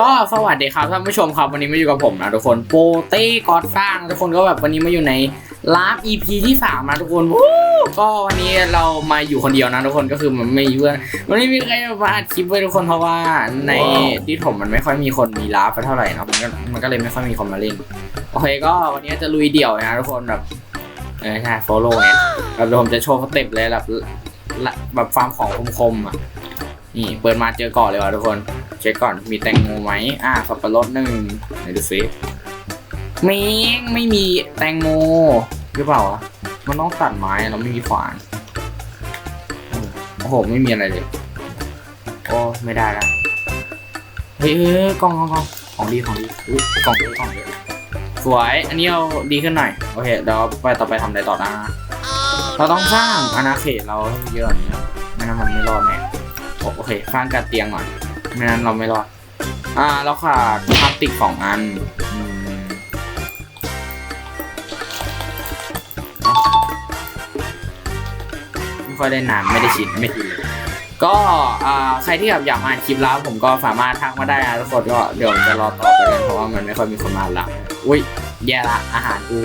ก็สวัสดีครับท่านผู้ชมครับวันนี้มาอยู่กับผมนะทุกคนโปเต้กอดสร้างทุกคนก็แบบวันนี้มาอยู่ในลาฟ EP ที่สามนะทุกคนวู้ก็วันนี้เรามาอยู่คนเดียวนะทุกคนก็คือมันไม่มีเพื่อนมันไม่มีใครมาอัดคลิปไว้ทุกคนเพราะว่าในดิสผมมันไม่ค่อยมีคนมีลาฟเท่าไหร่เนอะมันก็มันก็เลยไม่ค่อยมีคนมาเล่นโอเคก็วันนี้จะลุยเดี่ยวนะทุกคนแบบเออใช่โฟโล่ไงแบบเดี๋ยวผมจะโชว์สเต็ปเลยแบบละแบบฟาร์มของคมๆอะ นี่เปิดมาเจอก่อนเลยว่ะทุกคน เช็คก่อนมีแตงโมไหมอ่าสับปะรดหนึ่งไหนดูซิมิงไม่มีแตงโมหรือเปล่าวะมันต้องตัดไม้เราไม่มีขวานโอ้โหไม่มีอะไรเลยโอ้ไม่ได้ล้วเฮ้ยเฮ้ยเฮ้ยกล่องกล่องกล่องของดีของดีอุ๊ยกล่องเยอะกล่องเยอะสวย อันนี้เอาดีขึ้นหน่อย โอเคเดี๋ยวไปต่อไปทำอะไรต่อนะ เราต้องสร้างอาณาเขตเราเยอะกว่างนี้ไม่งั้นมันไม่รอดแน่ โอเคสร้างการเตียงก่อนไม่งั้นเราไม่รอด อ่าเราขาดพลาสติกสองอันไม่ค่อยได้นานไม่ได้ชินไม่ทีก็อ่าใครที่แบบอยากมาอ่านคลิปแล้วผมก็สามารถทักมาได้นะทุกคนก็เดี๋ยวผมจะรอตอบไปกันเพราะว่ามันไม่ค่อยมีคนมาลังอุ้ยแย่ละอาหารกู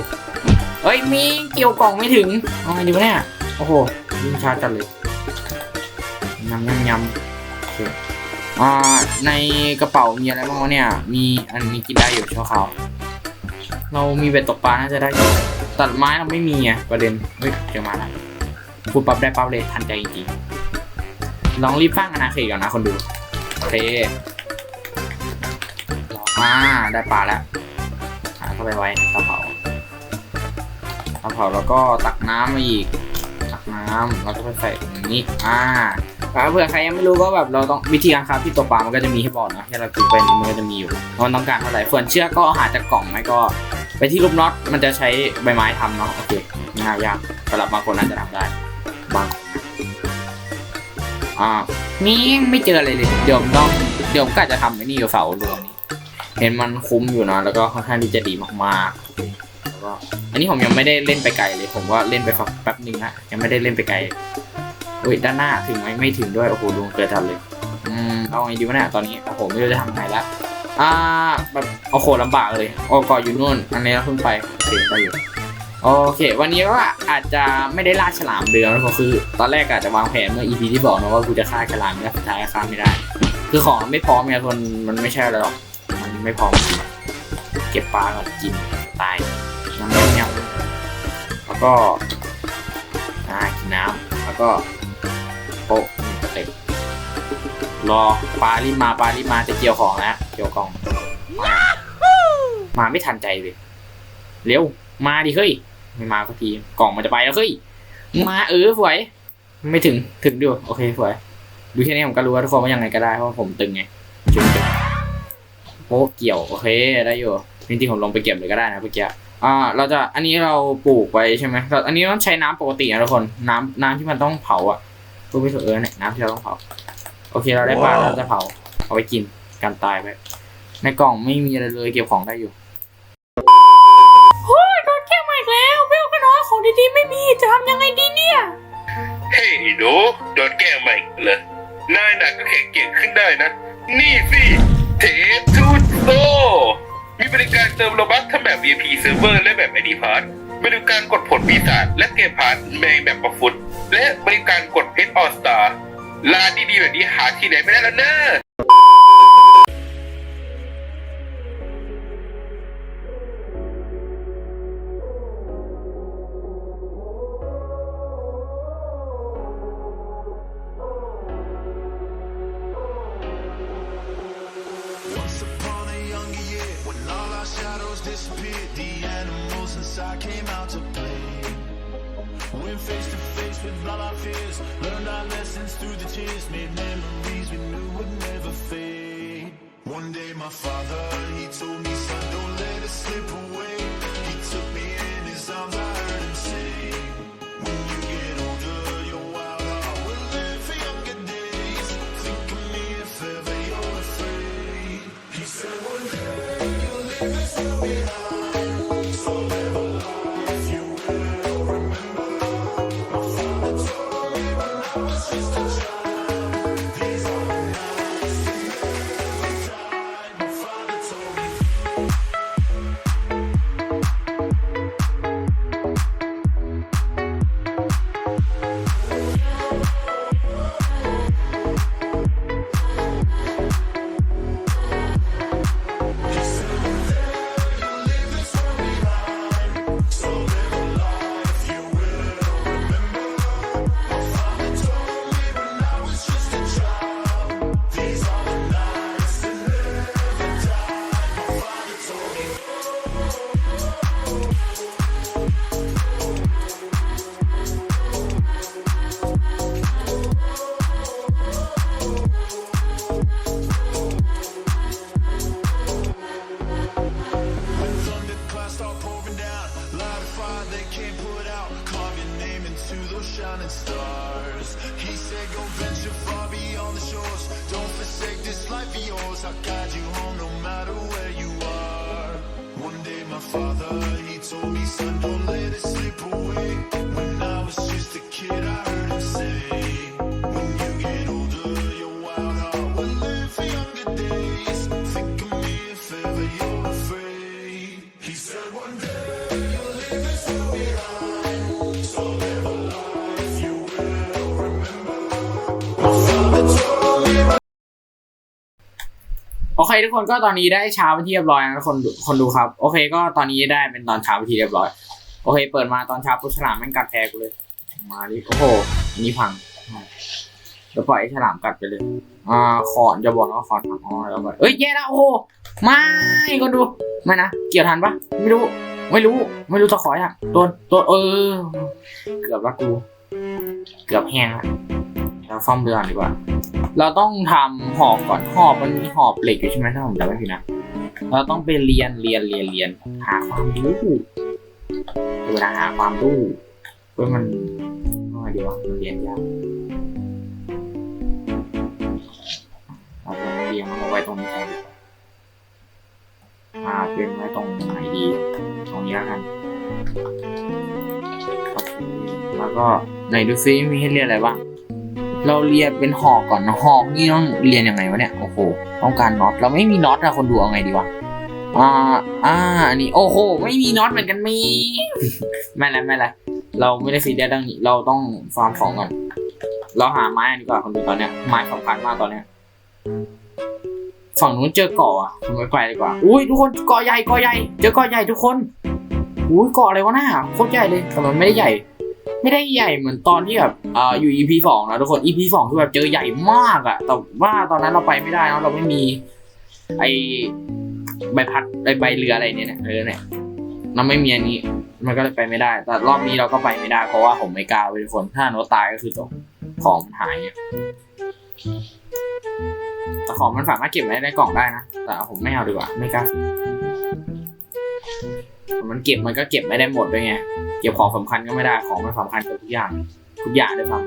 เอ้ยมีเกี่ยวกล่องไม่ถึงเอาไงดีวะเนี่ยโอ้โหยิ่งชาจัดเลย ยำยำยำโอเคอ่าในกระเป๋ามีอะไรบ้างวะเนี่ย มีอันนี้กินได้อยู่ชั่วคราวเรามีเบ็ดตกปลาน่าจะได้อยู่ตัดไม้เราไม่มีไงประเด็นเฮ้ยเจอมาแล้วพูดปั๊บได้ปั๊บเลยทันใจจริงๆลองรีบสร้างอนาเขตก่อนนะคนดูโอเคมาได้ปลาแล้วหาเข้าไปไว้เตาเผาเตาเผาแล้วก็ตักน้ำมาอีก ตักน้ำแล้วก็ไปใส่ตรงนี้อ่า เผื่อใครยังไม่รู้ก็แบบเราต้องวิธีการครับที่ตัวปลามันก็จะมีให้บอกนะที่เราคลิกไปนี้มันก็จะมีอยู่ว่ามันต้องการเท่าไหร่ส่วนเชือกก็หาจากกล่องไม่ก็ ไปที่รูปน็อตมันจะใช้ใบไม้ทำเนาะโอเคไม่ายยากสำหรับบางคนน่าจะทำได้บางอ่านี่ไม่เจออะไรเลย เดี๋ยวต้องเดี๋ยวก็จะทำไอ้นี่กับเสาเรือนี้เห็นมันคุ้มอยู่นะแล้วก็ค่อนข้างที่จะดีมากๆแล้วก็อันนี้ผมยังไม่ได้เล่นไปไกลเลย ผมว่าเล่นไปแป๊บนึงนะยังไม่ได้เล่นไปไกล อุ้ยด้านหน้าถึงไหมไม่ถึงด้วยโอ้โหดวงเกิดทันเลยอืมเอาไงดีวะเนี่ยตอนนี้โอ้โหไม่รู้จะทำไงละอ่าแบบโอ้โหลำบากเลยโอ้ก่ออยู่นู่น อันนี้เราเพิ่งไปโอเคไปอยู่โอเค วันนี้ก็อาจจะไม่ได้ล่าฉลามเรือนะก็คือ ตอนแรกอาจจะวางแผนเมื่อ EP ที่บอกนะว่ากูจะฆ่าฉลามแล้วสุดท้ายฆ่าไม่ได้ คือของไม่พร้อมไงคนมันไม่ใช่อะไรหรอกมันไม่พร้อมเก็บปลาก่อนกินตายน้ำเงี้ยวแล้วก็อ่ากินน้ำแล้วก็ สเต็ปรอปลารีบมาปลารีบมาจะเกี่ยวของแล้วเกี่ยวกล่อง มามาไม่ทันใจเลยเร็วมาดิเฮ้ยไม่มาสักทีกล่องมันจะไปแล้วเฮ้ยมาเออสวย ไม่ถึงถึงดิวโอเคสวย ดูแค่นี้ผมก็รู้ว่าทุกคนว่ายังไงก็ได้เพราะผมตึงไงจุงจุงโป๊ะเกี่ยวโอเคได้อยู่จริงๆผมลงไปเก็บเลยก็ได้นะเมื่อกี้อ่าเราจะอันนี้เราปลูกไว้ใช่ไหมเราอันนี้ต้องใช้น้ำปกตินะทุกคนน้ำน้ำที่มันต้องเผาอะ พูดไม่ถูกเออเนี่ยน้ำที่เราต้องเผา โอเคเราได้ปลาเราจะเผา เอาไปกินกันตายไป ในกล่องไม่มีอะไรเลยเก็บของได้อยู่โอ้ยโดนแก้มาอีกแล้วเวลก็น้อยของดีๆไม่มีจะทำยังไงดีเนี่ย เฮ้ยไอ้หนูโดนแกล้งมาอีกเลยนายน่ะก็แข็งเก่งขึ้นได้นะ นี่สิเททูโซมีบริการเติมโลบัคทั้งแบบ VIP Server และแบบ ID Pass บริการกดผลปีศาจ ร้านดีๆแบบนี้หาที่ไหนไม่ได้แล้วเนอะ Face with all our fears, learned our lessons through the tears, made memories we knew would never fade. One day, my father, he told me, son, don't let it slip away. He took me shining stars. He said, Go venture far beyond the shores. Don't forsake this life of yours. I'll guide you home no matter where you are. One day, my father, he told me, Son, don't let it slip away. When I was just a kid, I heard him say, เคทุกคนก็ตอนนี้ได้เช้าเป็นที่เรียบร้อยนะคนดูคนดูครับ โอเค ก็ตอนนี้ได้เป็นตอนเช้าเป็นที่เรียบร้อย โอเค เปิดมาตอนเช้าปุ๊บฉลามแม่งกัดแพ้กูเลย มาดิโอ้โหอันนี้พังเดี๋ยวปล่อยให้ฉลามกัดไปเลย อ่าขอนจะบอกนะว่าขอนพังอ๋อแล้วไปเอ้ยแย่แล้วโอ้โหไม่คนดูไม่นะเกี่ยวทันปะไม่รู้ ไม่รู้ ไม่รู้จะขออะตัวตัวเออ เกือบละกู เกือบแห้งและเราซ่อมเรือก่อนดีกว่า เราต้องทำหอบก่อนหอบมันมีหอบเหล็กอยู่ใช่ไหมถ้าผมจำไม่ผิดนะ เราต้องไปเรียนเรียนเรียนเรียนหาความรู้เวลาหาความรู้เพื่อมันว่าไงดีวะมันเรียนยากเราจะเรียงมันเอาไว้ตรงนี้แทนดีกว่าอ่าเป็นไว้ตรงไหนดีตรงนี้แล้วกันแล้วก็ไหนดูซิมีให้เรียนอะไรบ้าง เราเรียนเป็นหอกก่อนนะหอกนี่ต้องเรียนยังไงวะเนี่ยโอ้โหต้องการน็อตเราไม่มีน็อตอะคนดูเอาไงดีวะอ่าอ่าอันนี้โอ้โห ไม่มีน็อตเหมือนกันมีไม่ละไม่ละเราไม่ได้ซีเรียสเรื่องนี้เราต้องฟาร์มของก่อนเราหาไม้อันดีกว่าคนดูตอนเนี้ยไม้สำคัญมากตอนเนี้ยฝั่งนู้นเจอเกาะอะผมไปไปดีกว่า อุ้ยทุกคนเกาะใหญ่เกาะใหญ่ เจอเกาะใหญ่ทุกคน อุ้ยเกาะอะไรวะหน้าโคตรใหญ่เลยแต่มันไม่ได้ใหญ่ ไม่ได้ใหญ่เหมือนตอนที่แบบอ่าอยู่ EP สองนะทุกคน EP สองคือแบบเจอใหญ่มากอะแต่ว่าตอนนั้นเราไปไม่ได้นะเราไม่มีไอใบพัดไอใบเรืออะไรเนี่ยเนี่ยเออเนี่ยเราไม่มีอันนี้ มันก็เลยไปไม่ได้ แต่รอบนี้เราก็ไปไม่ได้เพราะว่าผมไม่กล้าไปทุกคนถ้าโนตตายก็คือจบของมันหายแต่ของมันสามารถเก็บไว้ในกล่องได้นะแต่ผมไม่เอาดีกว่าไม่กล้า มันเก็บมันก็เก็บไม่ได้หมดด้วยไง เก็บของสำคัญก็ไม่ได้ ของมันสำคัญกับทุกอย่าง ทุกอย่างด้วยครับ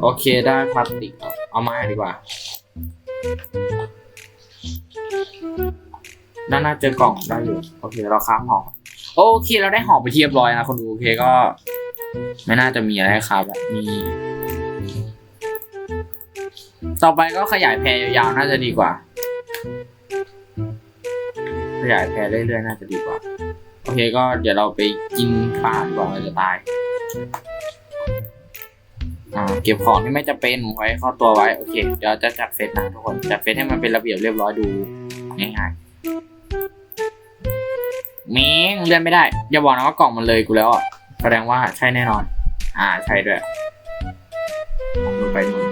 โอเคได้พลาสติกเอามาดีกว่า ด้านหน้าเจอกล่องได้อยู่ โอเคเราค้างหอโอเคเราได้หอไปเรียบร้อยนะคนดูโอเคก็ ไม่น่าจะมีอะไรครับอะมีต่อไปก็ขยายแพรยาวๆน่าจะดีกว่า ขยายแพรเรื่อยๆน่าจะดีกว่า โอเคก็เดี๋ยวเราไปกินปลาดีกว่าเราจะตาย อ่า เก็บของที่ไม่จะเป็นไว้เข้าตัวไว้ โอเค เดี๋ยวจะจัดเซตนะทุกคน จัดเซตให้มันเป็นระเบียบเรียบร้อยดูง่ายๆเมงเลื่อนไม่ได้ อย่าบอกนะว่ากล่องมันเลยกูแล้วอะ แสดงว่าใช่แน่นอน อ่า ใช่ด้วยมองดูไปนู่น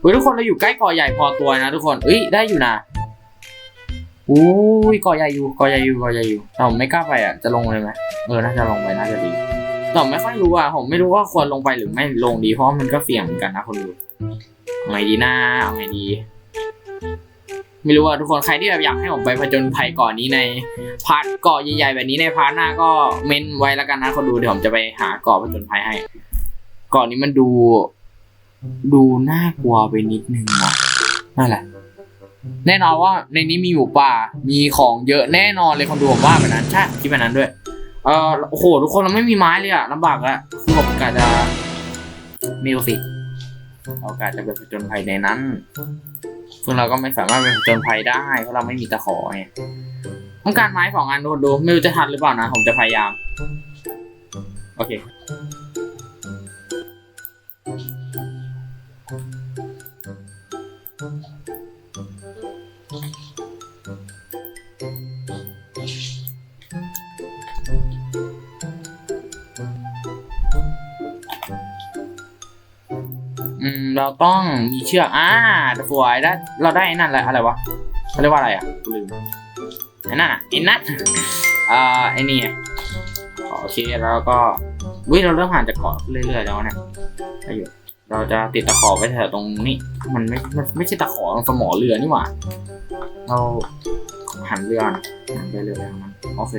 เฮ้ยทุกคนเราอยู่ใกล้กาะใหญ่พอตัวนะทุกคนเอ้ย ได้อยู่นะ อุ้ยเกาะใหญ่อยู่เกาะใหญ่อยู่เกาะใหญ่อยู่แต่ผมไม่กล้าไปอะจะลงเลยไหมเออน่าจะลงไปน่าจะดีแต่ผมไม่ค่อยรู้อะผมไม่รู้ว่าควรลงไปหรือไม่ลงดีเพราะมันก็เสี่ยงเหมือนกันนะคนดูเอาไงดีหน้าเอาไงดี ไม่รู้อะทุกคนใครที่แบบอยากให้ผมไปผจญภัยเก่อนนี้ในพาร์ทเกาะใหญ่ๆแบบนี้ในพาร์ทหน้าก็เม้นไว้แล้วกันนะคนดูเดี๋ยวผมจะไปหาเกาะผจญภัยให้เกาะนี้มันดู ดูน่ากลัวไปนิดนึงว่ะนั่นแหละ แน่นอนว่าในนี้มีหมูป่า มีของเยอะแน่นอนเลยคนดูผมว่าแบบนั้นใช่คิดแบบนั้นด้วย เออโอ้โหทุกคนเราไม่มีไม้เลยอะลำบากอะคือผมกะจะมิวสิกเรากะจะไปผจญภัยในนั้นซึ่งเราก็ไม่สามารถไปผจญภัยได้เพราะเราไม่มีตะขอไงต้องการไม้สองอันดูดูไม่รู้จะทันหรือเปล่านะผมจะพยายาม โอเค เราต้องมีเชือกอ่าสวยได้เราได้นั่นแหละอะไรวะเขาเรียกว่าอะไรอะลืมไอ้นั่นอะไอ้นั่นอ่าไอ้นี่อะโอเคแล้วก็วิ่งเราเริ่มห่างจากเกาะเรื่อยๆแล้วเนี่ยได้อยู่เราจะติดตะขอไว้แถวตรงนี้ มันไม่มันไม่ใช่ตะขอมันสมอเรือนี่หว่า เราหันเรือนะหันไปเรือไปทางนั้นโอเค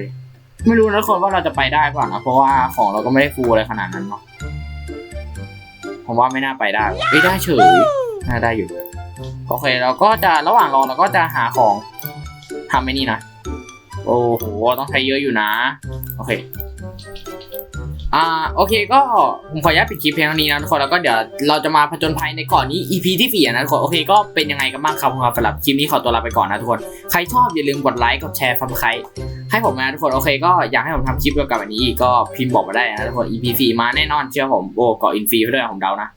ไม่รู้นะคนว่าเราจะไปได้เปล่านะเพราะว่าของเราก็ไม่ได้ฟูอะไรขนาดนั้นเนาะ ผมว่าไม่น่าไปได้เอ้ยได้เฉยน่าได้อยู่ โอเคเราก็จะระหว่างรอเราก็จะหาของทำไอ้นี่นะ โอ้โห ต้องใช้เยอะอยู่นะ โอเค อ่า โอเค ก็ผมขออนุญาตปิดคลิปเพียงเท่านี้นะทุกคน แล้วก็เดี๋ยวเราจะมาผจญภัยในเก่อนนี้ EP ที่สี่นะทุกคน โอเค ก็เป็นยังไงกันบ้างครับสำหรับคลิปนี้ขอตัวลาไปก่อนนะทุกคน ใครชอบอย่าลืมกดไลค์ กดแชร์ซับสไครต์ ให้ผมนะทุกคนโอเคก็อยากให้ผมทำคลิปเกี่ยวกับอันนี้อีกก็พิมพ์บอกมาได้นะทุกคน EP 4มาแน่นอนเชื่อผมโอ้เกาะอินฟีด้วยผมเดานะ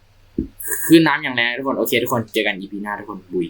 ขึ้นน้ำอย่างแรงทุกคนโอเค ทุกคนเจอกัน EP หน้าทุกคนบุย